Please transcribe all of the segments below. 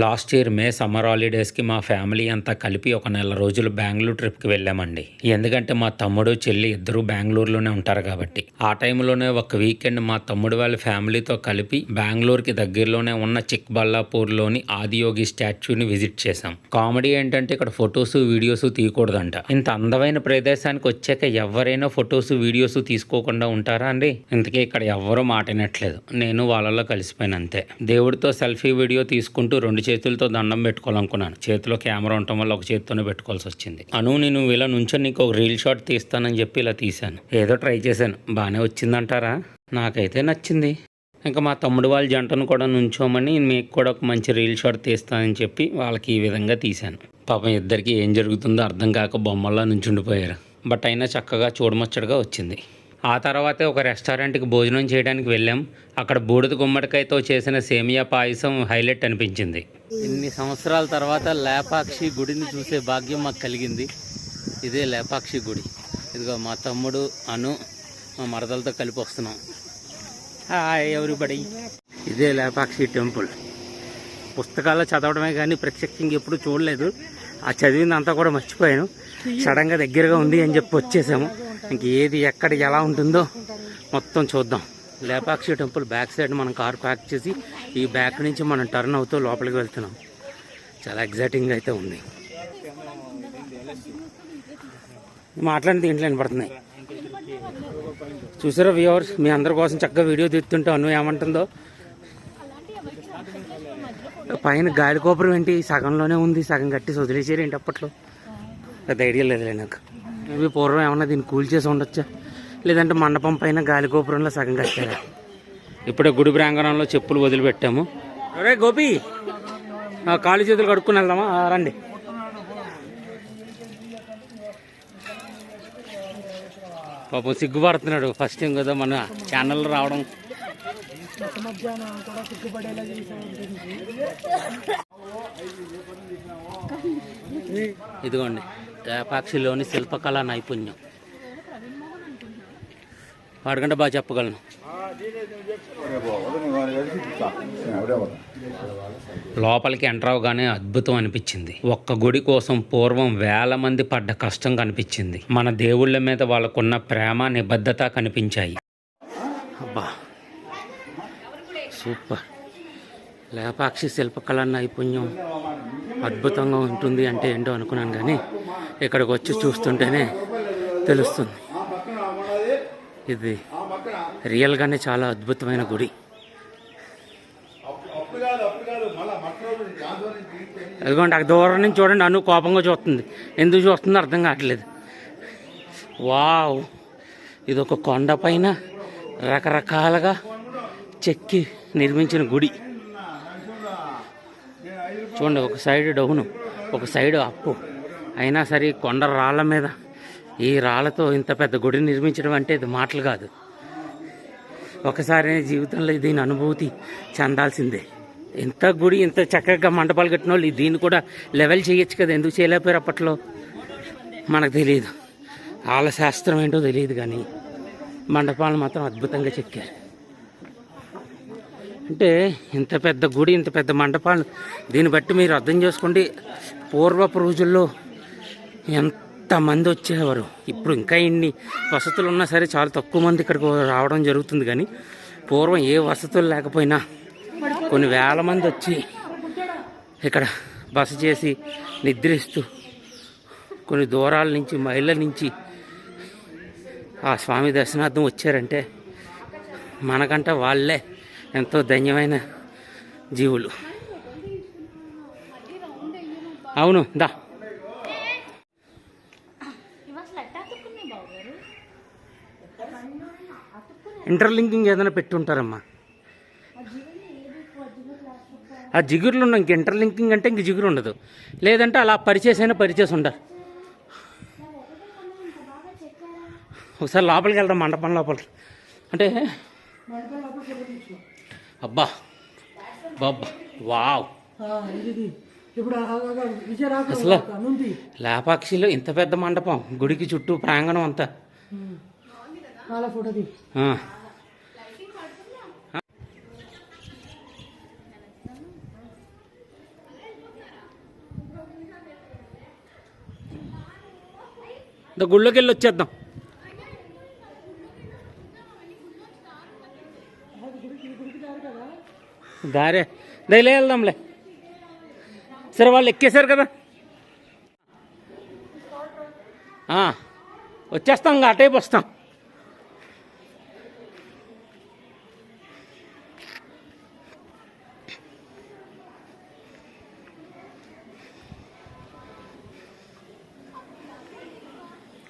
Last year May summer హాలిడేస్కి మా family అంతా కలిపి ఒక నెల రోజులు బెంగళూరు ట్రిప్కి వెళ్ళామండి. ఎందుకంటే మా తమ్ముడు చెల్లి ఇద్దరు బెంగళూరులోనే ఉంటారు కాబట్టి. ఆ టైంలోనే ఒక వీకెండ్ మా తమ్ముడు వాళ్ళ ఫ్యామిలీతో కలిపి బెంగళూరుకి దగ్గరలోనే ఉన్న చిక్బల్లాపూర్లోని ఆదియోగి స్టాచ్యూని విజిట్ చేశాం. కామెడీ ఏంటంటే ఇక్కడ ఫొటోస్ వీడియోస్ తీయకూడదంట. ఇంత అందమైన ప్రదేశానికి వచ్చాక ఎవరైనా ఫొటోస్ వీడియోస్ తీసుకోకుండా ఉంటారా అండి? ఇంతకీ ఇక్కడ ఎవ్వరూ మాటినట్లేదు. నేను వాళ్ళలో కలిసిపోయినంతే దేవుడితో సెల్ఫీ వీడియో తీసుకుంటూ రెండు చేతులతో దండం పెట్టుకోవాలనుకున్నాను. చేతిలో కెమెరా ఉండటం వల్ల ఒక చేతితోనే పెట్టుకోవాల్సి వచ్చింది. అను నేను ఇలా నుంచొని నీకు ఒక రీల్ షాట్ తీస్తానని చెప్పి ఇలా తీశాను. ఏదో ట్రై చేశాను. బాగానే వచ్చిందంటారా? నాకైతే నచ్చింది. ఇంకా మా తమ్ముడు వాళ్ళ జంటను కూడా నుంచోమని మీకు కూడా ఒక మంచి రీల్ షాట్ తీస్తానని చెప్పి వాళ్ళకి ఈ విధంగా తీశాను. పాపం ఇద్దరికి ఏం జరుగుతుందో అర్థం కాక బొమ్మల్లా నుంచుండిపోయారు. బట్ అయినా చక్కగా చూడముచ్చటగా వచ్చింది. ఆ తర్వాతే ఒక రెస్టారెంట్కి భోజనం చేయడానికి వెళ్ళాం. అక్కడ బూడిద గుమ్మడికాయతో చేసిన సేమియా పాయసం హైలైట్ అనిపించింది. ఇన్ని సంవత్సరాల తర్వాత లేపాక్షి గుడిని చూసే భాగ్యం మాకు కలిగింది. ఇదే లేపాక్షి గుడి. ఇదిగో మా తమ్ముడు అను మా మరదలతో కలిపి వస్తున్నాం. Hi everybody. ఇదే లేపాక్షి టెంపుల్. పుస్తకాల్లో చదవడమే కానీ ప్రత్యక్షంగా ఎప్పుడు చూడలేదు. ఆ చదివిందంతా కూడా మర్చిపోయాను. సడన్గా దగ్గరగా ఉంది అని చెప్పి వచ్చేసాము. ఇంక ఏది ఎక్కడ ఎలా ఉంటుందో మొత్తం చూద్దాం. లేపాక్షి టెంపుల్ బ్యాక్ సైడ్ మనం కార్ ప్యాక్ చేసి ఈ బ్యాక్ నుంచి మనం టర్న్ అవుతూ లోపలికి వెళ్తున్నాం. చాలా ఎగ్జైటింగ్ అయితే ఉంది. మాట్లాడిన దీంట్లో వినపడుతున్నాయి. చూసారా వ్యూవర్స్ మీ అందరి కోసం చక్కగా వీడియో తీస్తుంటే అను ఏమంటుందో? పైన గాలి కోపురం ఏంటి? సగంలోనే ఉంది సగం కట్టి వదిలేసారు ఏంటి అప్పట్లో? పెద్ద ఐడియా లేదులే నాకు. ఇవి పూర్వం ఏమన్నా దీన్ని కూల్ చేసి ఉండొచ్చా? లేదంటే మండపం పైన గాలి గోపురంలో సగం కట్టారా? ఇప్పుడే గుడి ప్రాంగణంలో చెప్పులు వదిలిపెట్టాము. అరే గోపి కాళ్ళు చేతులు కడుక్కుని వెళ్దామా? రండి. పాపం సిగ్గుపడుతున్నాడు. ఫస్ట్ టైం కదా మన ఛానల్ రావడం. ఇదిగోండి. లేపాక్షిలోని శిల్పకళా నైపుణ్యం. వాడికంటే బాగా చెప్పగలను. లోపలికి ఎంటర్ అవగానే అద్భుతం అనిపించింది. ఒక్క గుడి కోసం పూర్వం వేల మంది పడ్డ కష్టం కనిపించింది. మన దేవుళ్ళ మీద వాళ్ళకున్న ప్రేమ నిబద్ధత కనిపించాయి. అబ్బా! సూపర్! లేపాక్షి శిల్పకళ నైపుణ్యం అద్భుతంగా ఉంటుంది అంటే ఏంటో అనుకున్నాను కానీ ఇక్కడికి వచ్చి చూస్తుంటేనే తెలుస్తుంది. ఇది రియల్గానే చాలా అద్భుతమైన గుడి. ఎందుకంటే అక్కడ దూరం నుంచి చూడండి అను కోపంగా చూస్తుంది. ఎందుకు చూస్తుందో అర్థం కావట్లేదు. వావ్ ఇది ఒక కొండ పైన రకరకాలుగా చెక్కి నిర్మించిన గుడి. చూడండి ఒక సైడ్ డౌను ఒక సైడ్ అప్పు. అయినా సరే కొండ రాళ్ళ మీద ఈ రాళ్ళతో ఇంత పెద్ద గుడి నిర్మించడం అంటే ఇది మాటలు కాదు. ఒకసారి జీవితంలో దీని అనుభూతి చెందాల్సిందే. ఇంత గుడి ఇంత చక్కగా మండపాలు కట్టిన వాళ్ళు దీన్ని కూడా లెవెల్ చేయొచ్చు కదా. ఎందుకు చేయలేకపోయారు అప్పట్లో? మనకు తెలియదు. వాళ్ళ శాస్త్రం ఏంటో తెలియదు కానీ మండపాలు మాత్రం అద్భుతంగా చెక్కారు. అంటే ఇంత పెద్ద గుడి ఇంత పెద్ద మండపాలు దీన్ని బట్టి మీరు అర్థం చేసుకోండి. పూర్వపు రోజుల్లో ఎంతమంది వచ్చేవారు? ఇప్పుడు ఇంకా ఇన్ని వసతులు ఉన్నా సరే చాలా తక్కువ మంది ఇక్కడికి రావడం జరుగుతుంది కానీ పూర్వం ఏ వసతులు లేకపోయినా కొన్ని వేల మంది వచ్చి ఇక్కడ బస చేసి నిద్రిస్తూ కొన్ని దూరాల నుంచి మైళ్ళ నుంచి ఆ స్వామి దర్శనార్థం వచ్చారంటే మనకంట వాళ్ళే ఎంతో ధన్యమైన జీవులు. అవును దా. ఇంటర్లింకింగ్ ఏదైనా పెట్టుంటారమ్మా. ఆ జిగురులు ఉన్న ఇంక ఇంటర్లింకింగ్ అంటే ఇంక జిగురు ఉండదు. లేదంటే అలా పరిచేసైనా పరిచేసి ఉంటారు ఒకసారి లోపలికి వెళ్దాం మండపం లోపలికి అంటే అబ్బా బాబ్బా వావ్. అసలు లేపాక్షిలో ఇంత పెద్ద మండపం గుడికి చుట్టూ ప్రాంగణం అంతా. వాళ్ళ ఫోటో తీ గుళ్ళోకి వెళ్ళి వచ్చేద్దాం దారే. దయలే వెళ్దాంలే. సరే వాళ్ళు ఎక్కేశారు కదా. వచ్చేస్తాం అటైపు వస్తాం.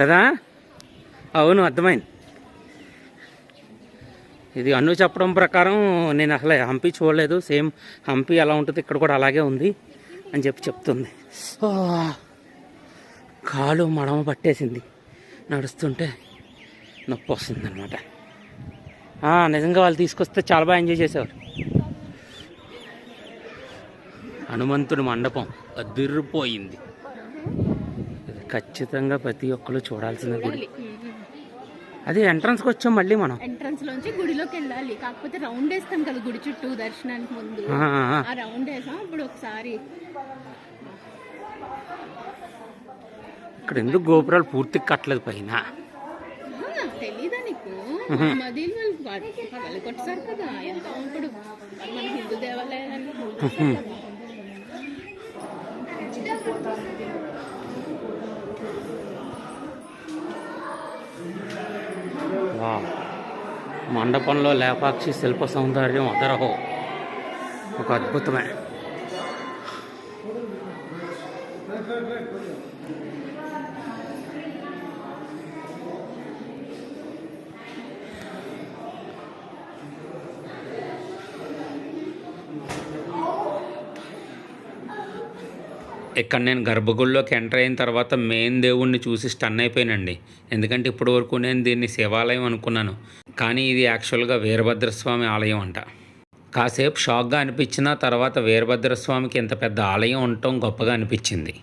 కదా? అవును అర్థమైంది. ఇది అన్ను చెప్పడం ప్రకారం నేను అసలు హంపి చూడలేదు. సేమ్ హంపి ఎలా ఉంటుంది ఇక్కడ కూడా అలాగే ఉంది అని చెప్పి చెప్తుంది. కాలు మడమ పట్టేసింది. నడుస్తుంటే నొప్పి వస్తుంది అనమాట నిజంగా వాళ్ళు తీసుకొస్తే చాలా బాగా ఎంజాయ్ చేసేవారు. హనుమంతుడి మండపం అదిరిపోయింది. ఖచ్చితంగా ప్రతి ఒక్కరు చూడాల్సిన గుడి. అది ఎంట్రన్స్కి వచ్చాం మళ్ళీ మనం. ఎంట్రన్స్ లోంచి గుడిలోకి వెళ్ళాలి. కాకపోతే రౌండ్ వేస్తాం కదా గుడి చుట్టూ దర్శనానికి ముందు. ఆ, రౌండ్ వేసాం ఇప్పుడు ఒకసారి ఇక్కడ ఎందుకు గోపురాలు పూర్తిగా కట్టలేదు పైన? తెలీదా నీకు? మదీన్ వాళ్ళు కదా ఎంత ఇప్పుడు మన హిందూ వా. మండపంలో లేపాక్షి శిల్ప సౌందర్యం అదరహో. ఒక అద్భుతమే. ఇక్కడ నేను గర్భగుడిలోకి ఎంటర్ అయిన తర్వాత మెయిన్ దేవుణ్ణి చూసి స్టన్ అయిపోయానండి. ఎందుకంటే ఇప్పటి వరకు నేను దీన్ని శివాలయం అనుకున్నాను. కానీ ఇది యాక్చువల్గా వీరభద్రస్వామి ఆలయం అంట. కాసేపు షాక్గా అనిపించిన తర్వాత వీరభద్రస్వామికి ఇంత పెద్ద ఆలయం ఉండటం గొప్పగా అనిపించింది.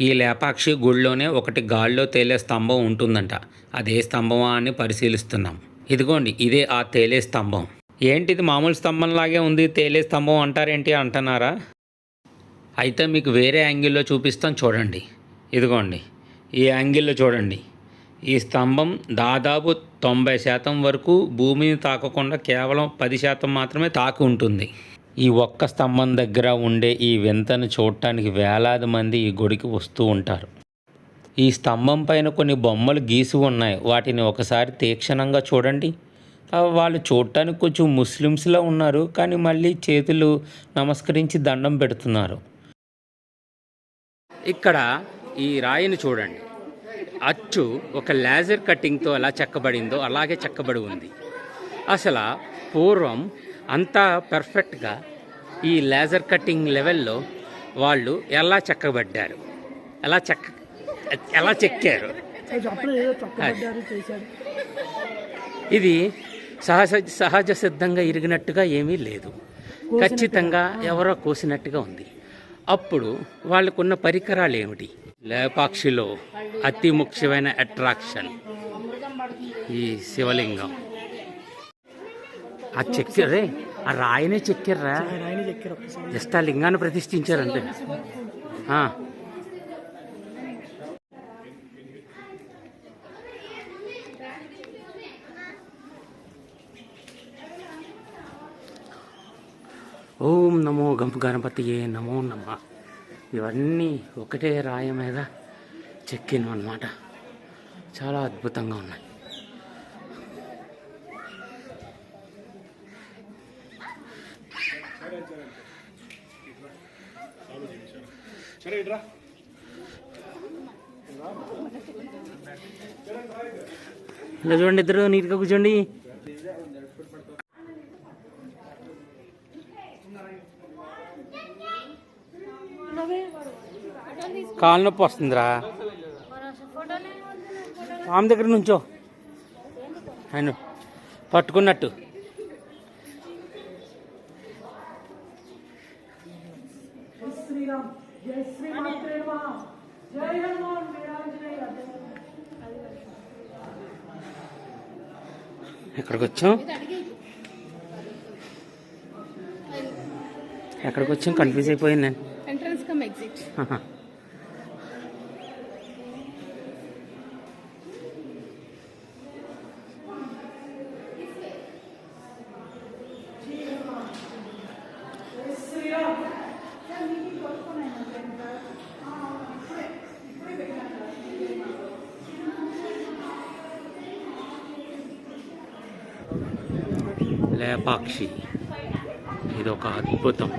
ఈ లేపాక్షి గుడిలోనే ఒకటి గాల్లో తేలే స్తంభం ఉంటుందంట. అదే స్తంభమా అని పరిశీలిస్తున్నాం. ఇదిగోండి ఇదే ఆ తేలే స్తంభం. ఏంటిది మామూలు స్తంభంలాగే ఉంది తేలే స్తంభం అంటారేంటి అంటున్నారా? అయితే మీకు వేరే యాంగిల్లో చూపిస్తాం చూడండి. ఇదిగోండి ఈ యాంగిల్లో చూడండి. ఈ స్తంభం దాదాపు తొంభై శాతం వరకు భూమిని తాకకుండా కేవలం పది శాతం మాత్రమే తాకి ఉంటుంది. ఈ ఒక్క స్తంభం దగ్గర ఉండే ఈ వింతను చూడటానికి వేలాది మంది ఈ గుడికి వస్తూ ఉంటారు. ఈ స్తంభం పైన కొన్ని బొమ్మలు గీసి ఉన్నాయి. వాటిని ఒకసారి తీక్షణంగా చూడండి. వాళ్ళు చూడటానికి కొంచెం ముస్లిమ్స్లో ఉన్నారు. కానీ మళ్ళీ చేతులు నమస్కరించి దండం పెడుతున్నారు. ఇక్కడ ఈ రాయిని చూడండి. అచ్చు ఒక లేజర్ కట్టింగ్తో ఎలా చెక్కబడిందో అలాగే చెక్కబడి ఉంది. అసలు పూర్వం అంతా పర్ఫెక్ట్గా ఈ లేజర్ కట్టింగ్ లెవెల్లో వాళ్ళు ఎలా చెక్కబడ్డారు? ఎలా చెక్క ఎలా చెక్కారు? ఇది సహజ సహజ సిద్ధంగా ఇరిగినట్టుగా ఏమీ లేదు. ఖచ్చితంగా ఎవరో కోసినట్టుగా ఉంది. అప్పుడు వాళ్ళకున్న పరికరాలు ఏమిటి? లేపాక్షిలో అతి ముఖ్యమైన అట్రాక్షన్. ఈ శివలింగం. ఆ చెక్కరే ఆ రాయినే చెక్కారా ఆయన ఆయన చెక్కారు ఒక్కసారి. జస్ట్ ఆ లింగాన్ని ప్రతిష్ఠించారంతే. ఆ. ఓం నమో గంప గణపతియే నమో నమ. ఇవన్నీ ఒకటే రాయి మీద చెక్కినవి అన్నమాట చాలా అద్భుతంగా ఉన్నాయి. ఇలా చూడండి ఇద్దరు నీట్గా కూర్చోండి. కాలు నొప్పి వస్తుందిరా. ఆమె దగ్గర నుంచో. ఆయన పట్టుకున్నట్టు. ఎక్కడికి వచ్చాం ఎక్కడికి వచ్చాం కన్ఫ్యూజ్ అయిపోయింది నేను ఎంట్రన్స్ కమ్ ఎగ్జిట్ లేపాక్షి ఇది ఒక అద్భుతం.